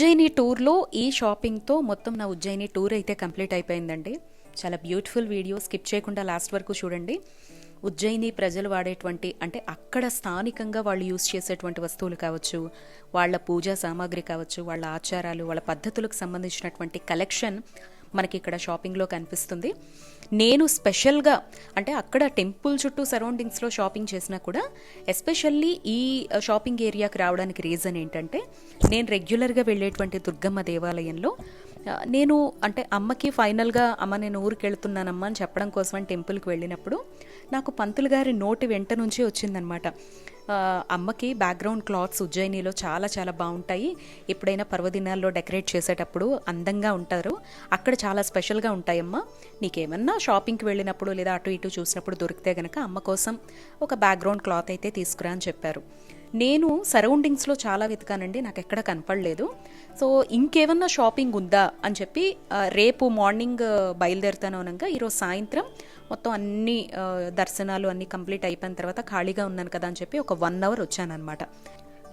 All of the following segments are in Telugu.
ఉజ్జయిని టూర్లో ఈ షాపింగ్తో మొత్తం నా ఉజ్జయిని టూర్ అయితే కంప్లీట్ అయిపోయిందండి. చాలా బ్యూటిఫుల్ వీడియో. స్కిప్ చేయకుండా లాస్ట్ వరకు చూడండి. ఉజ్జయిని ప్రజలు వాడేటువంటి అంటే అక్కడ స్థానికంగా వాళ్ళు యూస్ చేసేటువంటి వస్తువులు కావచ్చు వాళ్ళ పూజా సామాగ్రి కావచ్చు వాళ్ళ ఆచారాలు వాళ్ళ పద్ధతులకు సంబంధించినటువంటి కలెక్షన్ మనకి ఇక్కడ షాపింగ్లో కనిపిస్తుంది. నేను స్పెషల్గా అంటే అక్కడ టెంపుల్ చుట్టూ సరౌండింగ్స్లో షాపింగ్ చేసినా కూడా ఎస్పెషల్లీ ఈ షాపింగ్ ఏరియాకి రావడానికి రీజన్ ఏంటంటే నేను రెగ్యులర్గా వెళ్ళేటువంటి దుర్గమ్మ దేవాలయంలో నేను అంటే అమ్మకి ఫైనల్గా అమ్మ నేను ఊరికి వెళ్తున్నానమ్మా అని చెప్పడం కోసం అని టెంపుల్కి వెళ్ళినప్పుడు నాకు పంతులు గారి నోటి వెంట నుంచి వచ్చిందనమాట. అమ్మకి బ్యాక్గ్రౌండ్ క్లాత్స్ ఉజ్జయినిలో చాలా చాలా బాగుంటాయి. ఎప్పుడైనా పర్వదినాల్లో డెకరేట్ చేసేటప్పుడు అందంగా ఉంటారు. అక్కడ చాలా స్పెషల్గా ఉంటాయమ్మా. నీకేమన్నా షాపింగ్కి వెళ్ళినప్పుడు లేదా అటు ఇటు చూసినప్పుడు దొరికితే గనక అమ్మ కోసం ఒక బ్యాక్గ్రౌండ్ క్లాత్ అయితే తీసుకురా అని చెప్పారు. నేను సరౌండింగ్స్లో చాలా వెతికానండి నాకు ఎక్కడ కనపడలేదు. సో ఇంకేమన్నా షాపింగ్ ఉందా అని చెప్పి రేపు మార్నింగ్ బయలుదేరుతాను అనగా ఈరోజు సాయంత్రం మొత్తం అన్ని దర్శనాలు అన్నీ కంప్లీట్ అయిపోయిన తర్వాత ఖాళీగా ఉన్నాను కదా అని చెప్పి ఒక వన్ అవర్ వచ్చానమాట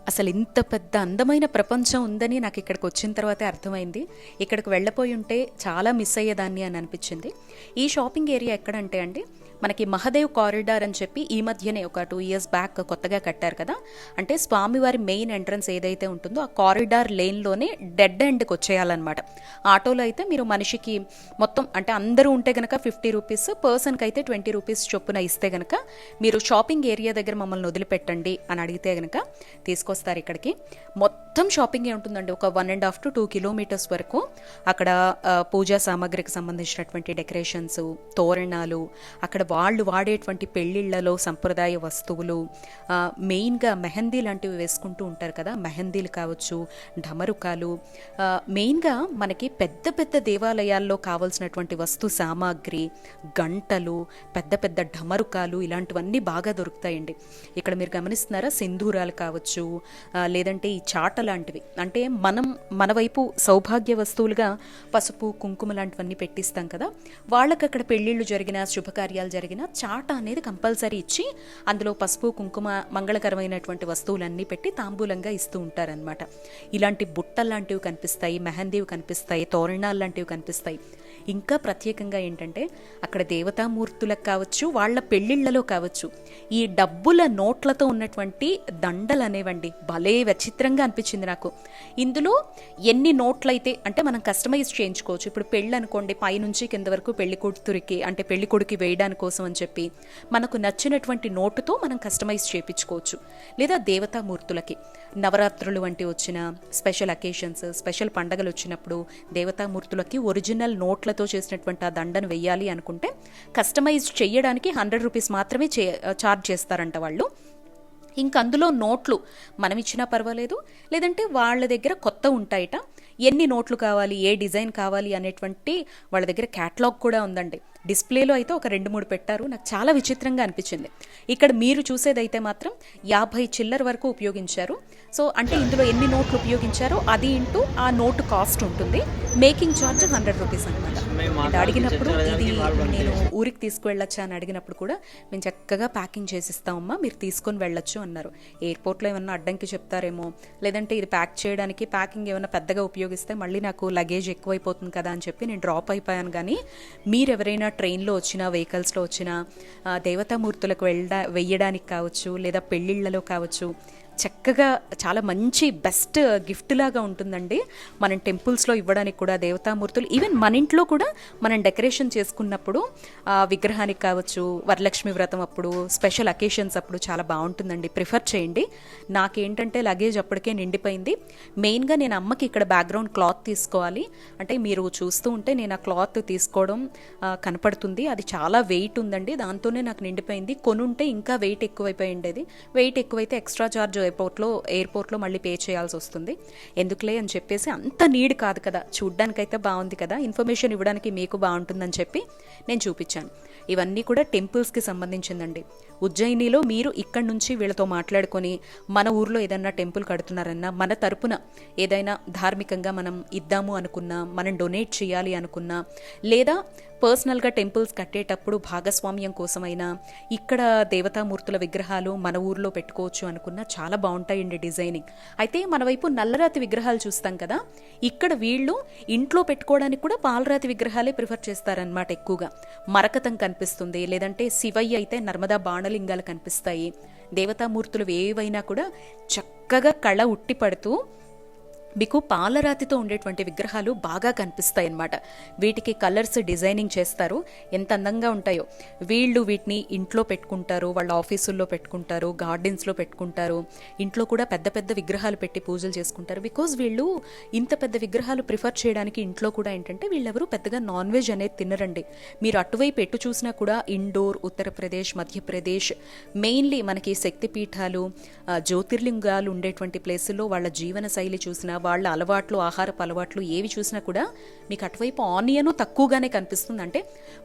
అసలు ఇంత పెద్ద అందమైన ప్రపంచం ఉందని నాకు ఇక్కడికి వచ్చిన తర్వాతే అర్థమైంది. ఇక్కడికి వెళ్ళపోయి ఉంటే చాలా మిస్ అయ్యేదాన్ని అని అనిపించింది. ఈ షాపింగ్ ఏరియా ఎక్కడంటే అండి మనకి మహదేవ్ కారిడార్ అని చెప్పి ఈ మధ్యనే ఒక టూ ఇయర్స్ బ్యాక్ కొత్తగా కట్టారు కదా. అంటే స్వామివారి మెయిన్ ఎంట్రన్స్ ఏదైతే ఉంటుందో ఆ కారిడార్ లేన్లోనే డెడ్ ఎండ్కి వచ్చేయాలన్నమాట. ఆటోలో అయితే మీరు మనిషికి మొత్తం అంటే అందరూ ఉంటే గనక ఫిఫ్టీ రూపీస్ పర్సన్కి అయితే ట్వంటీ రూపీస్ చొప్పున ఇస్తే గనక మీరు షాపింగ్ ఏరియా దగ్గర మమ్మల్ని వదిలిపెట్టండి అని అడిగితే గనక తీసుకొస్తారు ఇక్కడికి. మొత్తం షాపింగే ఉంటుందండి. ఒక one and half to two kilometres వరకు అక్కడ పూజా సామాగ్రికి సంబంధించినటువంటి డెకరేషన్స్ తోరణాలు అక్కడ వాళ్ళు వాడేటువంటి పెళ్ళిళ్ళలో సంప్రదాయ వస్తువులు మెయిన్గా మెహందీ లాంటివి వేసుకుంటూ ఉంటారు కదా మెహందీలు కావచ్చు ఢమరుకాలు మెయిన్గా మనకి పెద్ద పెద్ద దేవాలయాల్లో కావాల్సినటువంటి వస్తు సామాగ్రి గంటలు పెద్ద పెద్ద ఢమరుకాలు ఇలాంటివన్నీ బాగా దొరుకుతాయండి. ఇక్కడ మీరు గమనిస్తున్నారా సింధూరాలు కావచ్చు లేదంటే ఈ చాట లాంటివి. అంటే మనం మన వైపు సౌభాగ్య వస్తువులుగా పసుపు కుంకుమ లాంటివన్నీ పెట్టిస్తాం కదా వాళ్ళకి అక్కడ పెళ్ళిళ్ళు జరిగిన శుభకార్యాలు జరిగిన చాట అనేది కంపల్సరీ ఇచ్చి అందులో పసుపు కుంకుమ మంగళకరమైనటువంటి వస్తువులన్నీ పెట్టి తాంబూలంగా ఇస్తూ ఉంటారనమాట ఇలాంటి బుట్టలు లాంటివి కనిపిస్తాయి మెహందీవి కనిపిస్తాయి తోరణాలు లాంటివి కనిపిస్తాయి. ఇంకా ప్రత్యేకంగా ఏంటంటే అక్కడ దేవతామూర్తులకు కావచ్చు వాళ్ళ పెళ్ళిళ్ళలో కావచ్చు ఈ డబ్బుల నోట్లతో ఉన్నటువంటి దండలు అనేవండి భలే విచిత్రంగా అనిపించింది నాకు. ఇందులో ఎన్ని నోట్లయితే అంటే మనం కస్టమైజ్ చేయించుకోవచ్చు. ఇప్పుడు పెళ్ళి అనుకోండి పైనుంచి కింద వరకు పెళ్ళి కూతురికి అంటే పెళ్ళి కొడుకు వేయడానికి కోసం అని చెప్పి మనకు నచ్చినటువంటి నోటుతో మనం కస్టమైజ్ చేయించుకోవచ్చు. లేదా దేవతామూర్తులకి. నవరాత్రులు వంటి వచ్చిన స్పెషల్ అకేషన్స్ స్పెషల్ పండగలు వచ్చినప్పుడు దేవతామూర్తులకి ఒరిజినల్ నోట్లతో చేసినటువంటి ఆ దండను వెయ్యాలి అనుకుంటే కస్టమైజ్ చేయడానికి హండ్రెడ్ రూపీస్ మాత్రమే చే చార్జ్ చేస్తారంట వాళ్ళు. ఇంకా అందులో నోట్లు మనం ఇచ్చినా పర్వాలేదు లేదంటే వాళ్ళ దగ్గర కొత్త ఉంటాయట. ఎన్ని నోట్లు కావాలి ఏ డిజైన్ కావాలి అనేటువంటి వాళ్ళ దగ్గర క్యాట్లాగ్ కూడా ఉందండి. డిస్ప్లేలో అయితే ఒక రెండు మూడు పెట్టారు. నాకు చాలా విచిత్రంగా అనిపించింది. ఇక్కడ మీరు చూసేదైతే మాత్రం యాభై చిల్లర వరకు ఉపయోగించారు. సో అంటే ఇందులో ఎన్ని నోట్లు ఉపయోగించారో అది ఇంటూ ఆ నోటు కాస్ట్ ఉంటుంది. మేకింగ్ ఛార్జ్ హండ్రెడ్ రూపీస్ అనమాట అడిగినప్పుడు ఇది నేను ఊరికి తీసుకువెళ్ళొచ్చా అని అడిగినప్పుడు కూడా మేము చక్కగా ప్యాకింగ్ చేసిస్తామమ్మా మీరు తీసుకొని వెళ్ళొచ్చు అన్నారు. ఎయిర్పోర్ట్లో ఏమన్నా అడ్డంకి చెప్తారేమో లేదంటే ఇది ప్యాక్ చేయడానికి ప్యాకింగ్ ఏమైనా పెద్దగా ఉపయోగిస్తే మళ్ళీ నాకు లగేజ్ ఎక్కువైపోతుంది కదా అని చెప్పి నేను డ్రాప్ అయిపోయాను. కానీ మీరు ఎవరైనా ట్రైన్లో వచ్చినా వెహికల్స్లో వచ్చినా దేవతామూర్తులకు వెళ్ళ వెయ్యడానికి కావచ్చు లేదా పెళ్ళిళ్ళలో కావచ్చు చక్కగా చాలా మంచి బెస్ట్ గిఫ్ట్ లాగా ఉంటుందండి. మనం టెంపుల్స్లో ఇవ్వడానికి కూడా దేవతామూర్తులు ఈవెన్ మన ఇంట్లో కూడా మనం డెకరేషన్ చేసుకున్నప్పుడు విగ్రహానికి కావచ్చు వరలక్ష్మి వ్రతం అప్పుడు స్పెషల్ అకేషన్స్ అప్పుడు చాలా బాగుంటుందండి. ప్రిఫర్ చేయండి. నాకేంటంటే లగేజ్ అప్పటికే నిండిపోయింది. మెయిన్గా నేను అమ్మకి ఇక్కడ బ్యాక్గ్రౌండ్ క్లాత్ తీసుకోవాలి. అంటే మీరు చూస్తూ ఉంటే నేను ఆ క్లాత్ తీసుకోవడం కనపడుతుంది. అది చాలా వెయిట్ ఉందండి. దాంతోనే నాకు నిండిపోయింది. కొనుంటే ఇంకా వెయిట్ ఎక్కువైపోయి ఉండేది. వెయిట్ ఎక్కువైతే ఎక్స్ట్రా చార్జ్ ఎయిర్పోర్ట్లో ఎయిర్పోర్ట్లో మళ్ళీ పే చేయాల్సి వస్తుంది. ఎందుకులే అని చెప్పేసి అంత నీడ్ కాదు కదా. చూడ్డానికైతే బాగుంది కదా. ఇన్ఫర్మేషన్ ఇవ్వడానికి మీకు బాగుంటుందని చెప్పి నేను చూపించాను. ఇవన్నీ కూడా టెంపుల్స్కి సంబంధించిందండి. ఉజ్జయినిలో మీరు ఇక్కడి నుంచి వీళ్ళతో మాట్లాడుకొని మన ఊర్లో ఏదైనా టెంపుల్ కడుతున్నారన్నా మన తరపున ఏదైనా ధార్మికంగా మనం ఇద్దాము అనుకున్నా మనం డొనేట్ చేయాలి అనుకున్నా లేదా పర్సనల్గా టెంపుల్స్ కట్టేటప్పుడు భాగస్వామ్యం కోసమైనా ఇక్కడ దేవతామూర్తుల విగ్రహాలు మన ఊర్లో పెట్టుకోవచ్చు అనుకున్న చాలా బాగుంటాయండి డిజైనింగ్. అయితే మన వైపు నల్లరాతి విగ్రహాలు చూస్తాం కదా ఇక్కడ వీళ్ళు ఇంట్లో పెట్టుకోవడానికి కూడా పాలరాతి విగ్రహాలే ప్రిఫర్ చేస్తారనమాట ఎక్కువగా. మరకతం కనిపిస్తుంది లేదంటే శివయ్య అయితే నర్మదా బాణ బాణలింగాలు కనిపిస్తాయి. దేవతామూర్తులు ఏవైనా కూడా చక్కగా కళ ఉట్టి పడుతూ మీకు పాలరాతితో ఉండేటువంటి విగ్రహాలు బాగా కనిపిస్తాయి అన్నమాట వీటికి కలర్స్ డిజైనింగ్ చేస్తారు. ఎంత అందంగా ఉంటాయో. వీళ్ళు వీటిని ఇంట్లో పెట్టుకుంటారు వాళ్ళ ఆఫీసుల్లో పెట్టుకుంటారు గార్డెన్స్లో పెట్టుకుంటారు. ఇంట్లో కూడా పెద్ద పెద్ద విగ్రహాలు పెట్టి పూజలు చేసుకుంటారు. బికాజ్ వీళ్ళు ఇంత పెద్ద విగ్రహాలు ప్రిఫర్ చేయడానికి ఇంట్లో కూడా ఏంటంటే వీళ్ళెవరు పెద్దగా నాన్ వెజ్ అనేది తినరండి. మీరు అటువైపు ఎటు చూసినా కూడా ఇండోర్ ఉత్తరప్రదేశ్ మధ్యప్రదేశ్ మెయిన్లీ మనకి శక్తిపీఠాలు జ్యోతిర్లింగాలు ఉండేటువంటి ప్లేసుల్లో వాళ్ళ జీవన శైలి చూసినా వాళ్ళ అలవాట్లు ఆహారపు అలవాట్లు ఏవి చూసినా కూడా మీకు అటువైపు ఆనియను తక్కువగానే కనిపిస్తుంది. అంటే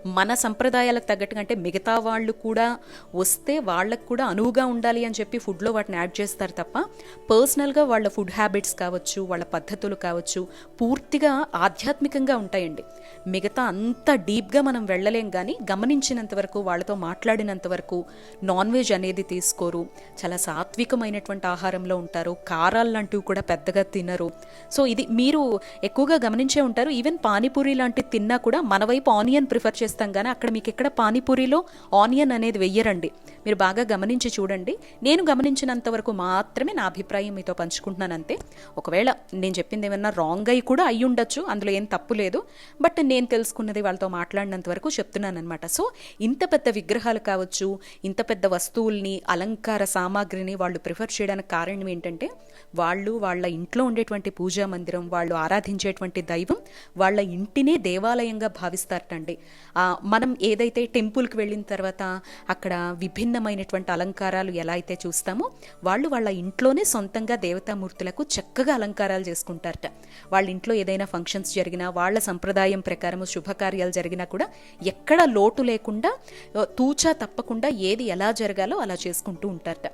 మన సంప్రదాయాలకు తగ్గట్టుగా అంటే మిగతా వాళ్ళు కూడా వస్తే వాళ్ళకు కూడా అనువుగా ఉండాలి అని చెప్పి ఫుడ్లో వాటిని యాడ్ చేస్తారు తప్ప పర్సనల్గా వాళ్ళ ఫుడ్ హ్యాబిట్స్ కావచ్చు వాళ్ళ పద్ధతులు కావచ్చు పూర్తిగా ఆధ్యాత్మికంగా ఉంటాయండి. మిగతా అంత డీప్గా మనం వెళ్ళలేం కానీ గమనించినంత వరకు వాళ్ళతో మాట్లాడినంత వరకు నాన్ వెజ్ అనేది తీసుకోరు. చాలా సాత్వికమైనటువంటి ఆహారంలో ఉంటారు. కారాలు లాంటివి కూడా పెద్దగా తినరు. సో ఇది మీరు ఎక్కువగా గమనించే ఉంటారు. ఈవెన్ పానీపూరి లాంటివి తిన్నా కూడా మన వైపు ఆనియన్ ప్రిఫర్ చేస్తాం కానీ అక్కడ మీకు ఎక్కడ పానీపూరిలో ఆనియన్ అనేది వెయ్యరండి. మీరు బాగా గమనించి చూడండి. నేను గమనించినంత వరకు మాత్రమే నా అభిప్రాయం మీతో పంచుకుంటున్నాను అంతే. ఒకవేళ నేను చెప్పింది ఏమన్నా రాంగ్ అయి కూడా అయి ఉండొచ్చు. అందులో ఏం తప్పు లేదు. బట్ నేను తెలుసుకున్నది వాళ్ళతో మాట్లాడినంత వరకు చెప్తున్నాను అనమాట సో ఇంత పెద్ద విగ్రహాలు కావచ్చు ఇంత పెద్ద వస్తువుల్ని అలంకార సామాగ్రిని వాళ్ళు ప్రిఫర్ చేయడానికి కారణం ఏంటంటే వాళ్ళు వాళ్ళ ఇంట్లో ఉండేటువంటి పూజా మందిరం వాళ్ళు ఆరాధించేటువంటి దైవం వాళ్ళ ఇంటినే దేవాలయంగా భావిస్తారటండి. మనం ఏదైతే టెంపుల్కి వెళ్ళిన తర్వాత అక్కడ విభిన్నమైనటువంటి అలంకారాలు ఎలా అయితే చూస్తామో వాళ్ళు వాళ్ళ ఇంట్లోనే సొంతంగా దేవతామూర్తులకు చక్కగా అలంకారాలు చేసుకుంటారట. వాళ్ళ ఇంట్లో ఏదైనా ఫంక్షన్స్ జరిగినా వాళ్ళ సంప్రదాయం ప్రకారం శుభకార్యాలు జరిగినా కూడా ఎక్కడ లోటు లేకుండా తూచా తప్పకుండా ఏది ఎలా జరగాలో అలా చేసుకుంటూ ఉంటారట.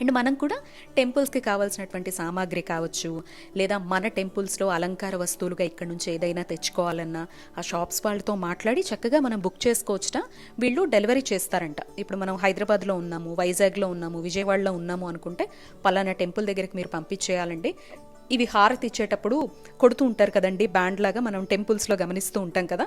అండ్ మనం కూడా టెంపుల్స్కి కావాల్సినటువంటి సామాగ్రి కావచ్చు లేదా మన టెంపుల్స్లో అలంకార వస్తువులుగా ఇక్కడ నుంచి ఏదైనా తెచ్చుకోవాలన్నా ఆ షాప్స్ వాళ్ళతో మాట్లాడి చక్కగా మనం బుక్ చేసుకోవచ్చట వీళ్ళు డెలివరీ చేస్తారంట. ఇప్పుడు మనం హైదరాబాద్లో ఉన్నాము వైజాగ్లో ఉన్నాము విజయవాడలో ఉన్నాము అనుకుంటే పలానా టెంపుల్ దగ్గరికి మీరు పంపించేయాలండి. ఇవి హారతి ఇచ్చేటప్పుడు కొడుతూ ఉంటారు కదండి బ్యాండ్ లాగా మనం టెంపుల్స్లో గమనిస్తూ ఉంటాం కదా.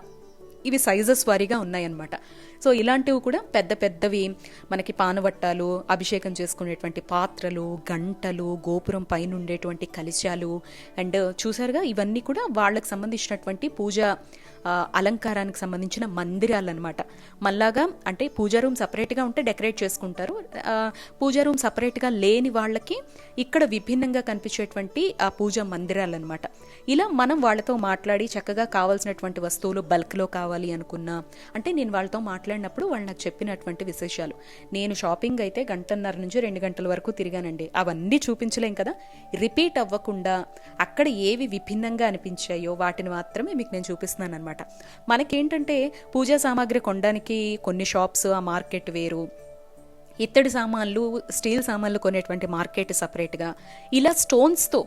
ఇవి సైజెస్ వారీగా ఉన్నాయన్నమాట. సో ఇలాంటివి కూడా పెద్ద పెద్దవి మనకి పానవట్టాలు అభిషేకం చేసుకునేటువంటి పాత్రలు గంటలు గోపురం పైన ఉండేటువంటి కలిశాలు అండ్ చూసారుగా ఇవన్నీ కూడా వాళ్ళకి సంబంధించినటువంటి పూజ అలంకారానికి సంబంధించిన మందిరాలు అనమాట మళ్ళాగా అంటే పూజా రూమ్ సపరేట్గా ఉంటే డెకరేట్ చేసుకుంటారు. పూజా రూమ్ సపరేట్గా లేని వాళ్ళకి ఇక్కడ విభిన్నంగా కనిపించేటువంటి ఆ పూజా మందిరాలు అనమాట ఇలా మనం వాళ్ళతో మాట్లాడి చక్కగా కావాల్సినటువంటి వస్తువులు బల్క్లో కావాలి అనుకున్నా అంటే నేను వాళ్ళతో మాట్లాడినప్పుడు వాళ్ళు నాకు చెప్పినటువంటి విశేషాలు. నేను షాపింగ్ అయితే గంటన్నర నుంచి రెండు గంటల వరకు తిరిగానండి. అవన్నీ చూపించలేం కదా. రిపీట్ అవ్వకుండా అక్కడ ఏవి విభిన్నంగా అనిపించాయో వాటిని మాత్రమే మీకు నేను చూపిస్తున్నాను అనమాట మనకేంటంటే పూజా సామాగ్రి కొనడానికి కొన్ని షాప్స్ ఆ మార్కెట్ వేరు. ఇత్తడి సామాన్లు స్టీల్ సామాన్లు కొనేటువంటి మార్కెట్ సపరేట్గా. ఇలా స్టోన్స్తో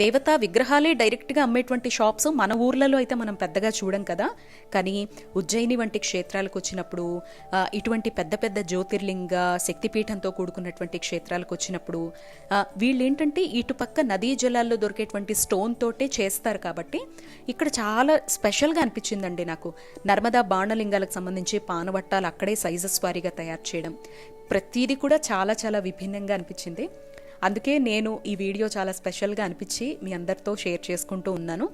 దేవతా విగ్రహాలే డైరెక్ట్గా అమ్మేటువంటి షాప్స్ మన ఊర్లలో అయితే మనం పెద్దగా చూడం కదా. కానీ ఉజ్జయిని వంటి క్షేత్రాలకు వచ్చినప్పుడు ఇటువంటి పెద్ద పెద్ద జ్యోతిర్లింగ శక్తిపీఠంతో కూడుకున్నటువంటి క్షేత్రాలకు వచ్చినప్పుడు వీళ్ళు ఏంటంటే ఇటుపక్క నదీ జలాల్లో దొరికేటువంటి స్టోన్ తోటే చేస్తారు కాబట్టి ఇక్కడ చాలా స్పెషల్గా అనిపించిందండి నాకు. నర్మదా బాణలింగాలకు సంబంధించి పానవట్టాలు అక్కడే సైజెస్ వారీగా తయారు చేయడం. ప్రతిదీ కూడా చాలా చాలా విభిన్నంగా అనిపించింది. అందుకే నేను ఈ వీడియో చాలా స్పెషల్గా అనిపించి మీ అందరితో షేర్ చేసుకుంటూ ఉన్నాను.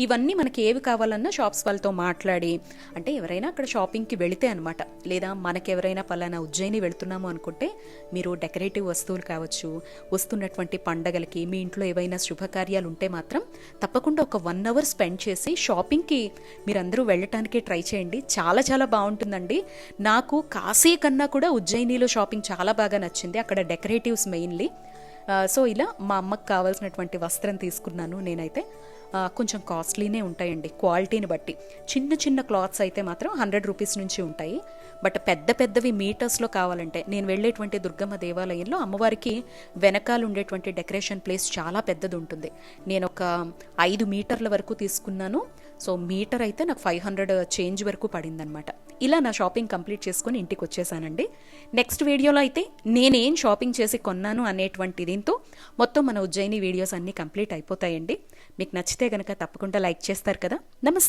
ఇవన్నీ మనకి ఏవి కావాలన్నా షాప్స్ వాళ్ళతో మాట్లాడి అంటే ఎవరైనా అక్కడ షాపింగ్కి వెళితే అనమాట లేదా మనకెవరైనా పలానా ఉజ్జయిని వెళ్తున్నాము అనుకుంటే మీరు డెకరేటివ్ వస్తువులు కావచ్చు వస్తున్నటువంటి పండగలకి మీ ఇంట్లో ఏవైనా శుభకార్యాలు ఉంటే మాత్రం తప్పకుండా ఒక వన్ అవర్ స్పెండ్ చేసి షాపింగ్కి మీరందరూ వెళ్ళటానికి ట్రై చేయండి. చాలా చాలా బాగుంటుందండి. నాకు కాశీ కన్నా కూడా ఉజ్జయినిలో షాపింగ్ చాలా బాగా నచ్చింది. అక్కడ డెకరేటివ్స్ మెయిన్లీ. సో ఇలా మా అమ్మకి కావాల్సినటువంటి వస్త్రం తీసుకున్నాను నేనైతే. కొంచెం కాస్ట్లీనే ఉంటాయండి. క్వాలిటీని బట్టి. చిన్న చిన్న క్లాత్స్ అయితే మాత్రం హండ్రెడ్ రూపీస్ నుంచి ఉంటాయి. బట్ పెద్ద పెద్దవి మీటర్స్లో కావాలంటే నేను వెళ్ళేటువంటి దుర్గమ్మ దేవాలయంలో అమ్మవారికి వెనకాల ఉండేటువంటి డెకరేషన్ ప్లేస్ చాలా పెద్దది ఉంటుంది నేను ఒక ఐదు మీటర్ల వరకు తీసుకున్నాను. సో మీటర్ అయితే నాకు ఫైవ్ హండ్రెడ్ చేంజ్ వరకు పడిందనమాట. ఇలా నా షాపింగ్ కంప్లీట్ చేసుకొని ఇంటికి వచ్చేసానండి. నెక్స్ట్ వీడియోలో అయితే నేనేం షాపింగ్ చేసి కొన్నాను అనేటువంటి దీంతో మొత్తం మన ఉజ్జయిని వీడియోస్ అన్నీ కంప్లీట్ అయిపోతాయండి. మీకు నచ్చితే గనక తప్పకుండా లైక్ చేస్తారు కదా. నమస్తే.